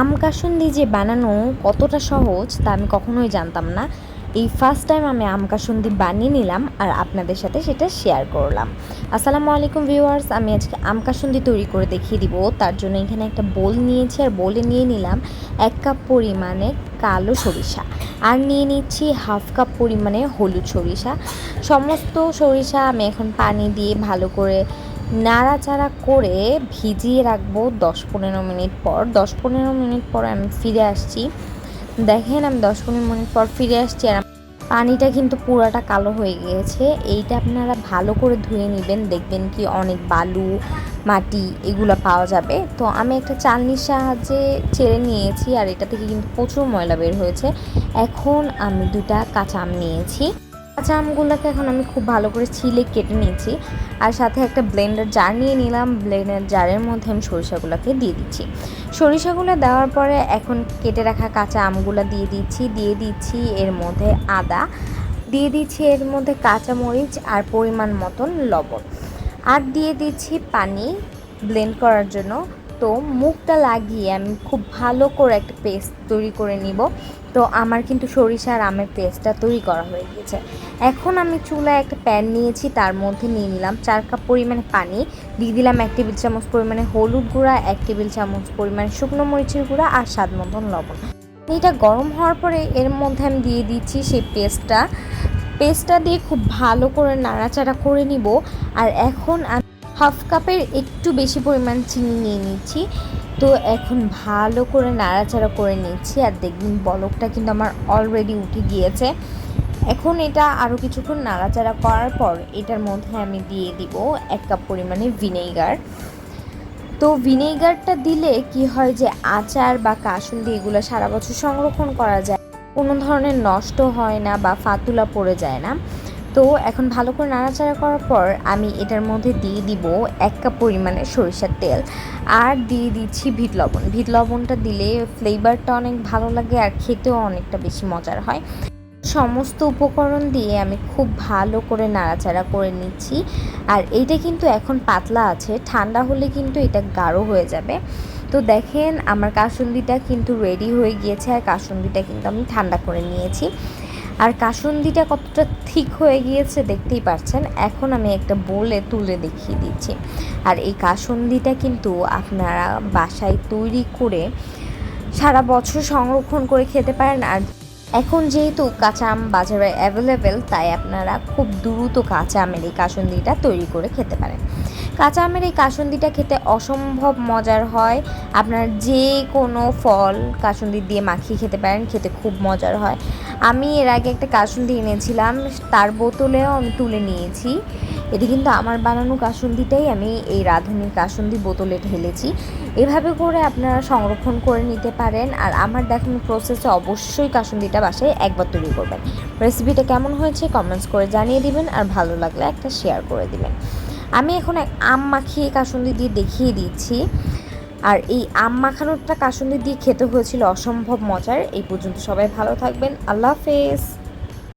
আম কাসুন্দি যে বানানো কতটা সহজ তা আমি কখনোই জানতাম না। এই ফার্স্ট টাইম আমি আম কাসুন্দি বানিয়ে নিলাম আর আপনাদের সাথে সেটা শেয়ার করলাম। আসসালামু আলাইকুম ভিউয়ার্স আমি আজকে আম কাসুন্দি তৈরি করে দেখিয়ে দিব। তার জন্য এখানে একটা বোল নিয়েছি আর বোলে নিয়ে নিলাম এক কাপ পরিমাণে কালো সরিষা আর নিয়ে নিচ্ছি হাফ কাপ পরিমাণে হলুদ সরিষা। সমস্ত সরিষা আমি এখন পানি দিয়ে ভালো করে নাড়াচাড়া করে ভিজিয়ে রাখব দশ পনেরো মিনিট পর। দশ পনেরো মিনিট পর আমি ফিরে আসছি। দেখেন আমি দশ পনেরো মিনিট পর ফিরে আসছি আর পানিটা কিন্তু পুরাটা কালো হয়ে গিয়েছে। এইটা আপনারা ভালো করে ধুয়ে নেবেন। দেখবেন কি অনেক বালু, মাটি এগুলো পাওয়া যাবে। তো আমি একটা চালনির সাহায্যে ছেড়ে নিয়েছি আর এটা থেকে কিন্তু প্রচুর ময়লা বের হয়েছে। এখন আমি দুটা কাঁচা আম নিয়েছি। কাঁচা আমগুলোকে এখন আমি খুব ভালো করে ছিলে কেটে নিয়েছি। আর সাথে একটা ব্লেন্ডার জার নিয়ে নিলাম। ব্লেন্ডার জারের মধ্যে আমি সরিষাগুলোকে দিয়ে দিচ্ছি। সরিষাগুলো দেওয়ার পরে এখন কেটে রাখা কাঁচা আমগুলো দিয়ে দিচ্ছি। দিয়ে দিচ্ছি এর মধ্যে আদা। দিয়ে দিচ্ছি এর মধ্যে কাঁচা মরিচ আর পরিমাণ মতন লবণ। আর দিয়ে দিচ্ছি পানি ব্লেন্ড করার জন্য। তো মুখটা লাগিয়ে আমি খুব ভালো করে একটা পেস্ট তৈরি করে নিব। তো আমার কিন্তু সরিষা আর আমের পেস্টটা তৈরি করা হয়ে গেছে। এখন আমি চুলায় একটা প্যান নিয়েছি, তার মধ্যে নিয়ে নিলাম চার কাপ পরিমাণে পানি, দিয়ে দিলাম এক টেবিল চামচ পরিমাণে হলুদ গুঁড়া, এক টেবিল চামচ পরিমাণে শুকনো মরিচের গুঁড়া আর স্বাদ মতন লবণ। এটা গরম হওয়ার পরে এর মধ্যে আমি দিয়ে দিচ্ছি সেই পেস্টটা। পেস্টটা দিয়ে খুব ভালো করে নাড়াচাড়া করে নিব। আর এখন আমি হাফ কাপের একটু বেশি পরিমাণ চিনি নিয়ে নিচ্ছি। তো এখন ভালো করে নাড়াচাড়া করে নিচ্ছি আর দেখবেন বলকটা কিন্তু আমার অলরেডি উঠে গিয়েছে। এখন এটা আরও কিছুক্ষণ নাড়াচাড়া করার পর এটার মধ্যে আমি দিয়ে দিব এক কাপ পরিমাণে ভিনেগার তো ভিনেগারটা দিলে কি হয় যে আচার বা কাসুন্দি এগুলো সারা বছর সংরক্ষণ করা যায়, কোনো ধরনের নষ্ট হয় না বা ফাতুলা পড়ে যায় না। তো এখন ভালো করে নাড়াচাড়া করার পর আমি এটার মধ্যে দিয়ে দিব এক কাপ পরিমাণে সরিষার তেল। আর দিয়ে দিচ্ছি ভিট লবণ। ভিট লবণটা দিলে ফ্লেভারটা অনেক ভালো লাগে আর খেতেও অনেকটা বেশি মজার হয়। সমস্ত উপকরণ দিয়ে আমি খুব ভালো করে নাড়াচাড়া করে নিচ্ছি। আর এইটা কিন্তু এখন পাতলা আছে, ঠান্ডা হলে কিন্তু এটা গাঢ় হয়ে যাবে। তো দেখেন আমার কাসুন্দিটা কিন্তু রেডি হয়ে গিয়েছে আর কাসুন্দিটা কিন্তু আমি ঠান্ডা করে নিয়েছি। আর কাসুন্দিটা কতটা ঠিক হয়ে গিয়েছে দেখতেই পাচ্ছেন এখন আমি একটা বলে তুলে দেখিয়ে দিচ্ছি। আর এই কাসুন্দিটা কিন্তু আপনারা বাসায় তৈরি করে সারা বছর সংরক্ষণ করে খেতে পারেন। আর এখন যেহেতু কাঁচা আম বাজারে অ্যাভেলেবেল তাই আপনারা খুব দ্রুত কাঁচা আমের এই কাসুন্দিটা তৈরি করে খেতে পারেন। কাঁচা আমের এই কাসুন্দিটা খেতে অসম্ভব মজার হয়। আপনার যে কোনো ফল কাসুন্দি দিয়ে মাখিয়ে খেতে পারেন, খেতে খুব মজার হয়। আমি এর আগে একটা কাসুন্দি এনেছিলাম, তার বোতলেও আমি তুলে নিয়েছি। এটি কিন্তু আমার বানানো কাসুন্দিটাই আমি এই রাঁধুনির কাসুন্দি বোতলে ঢেলেছি। এভাবে করে আপনারা সংরক্ষণ করে নিতে পারেন আর আমার দেখানো প্রসেসে অবশ্যই কাসুন্দিটা বাসায় একবার তৈরি করবেন। রেসিপিটা কেমন হয়েছে কমেন্টস করে জানিয়ে দিবেন আর ভালো লাগলে একটা শেয়ার করে দিবেন। আমি এখন আম মাখিয়ে কাসুন্দি দিয়ে দেখিয়ে দিচ্ছি। আর এই আম মাখানোরটা কাসুন্দি দিয়ে খেতে হয়েছিল অসম্ভব মজার। এই পর্যন্ত সবাই ভালো থাকবেন। আল্লাহ হাফেজ।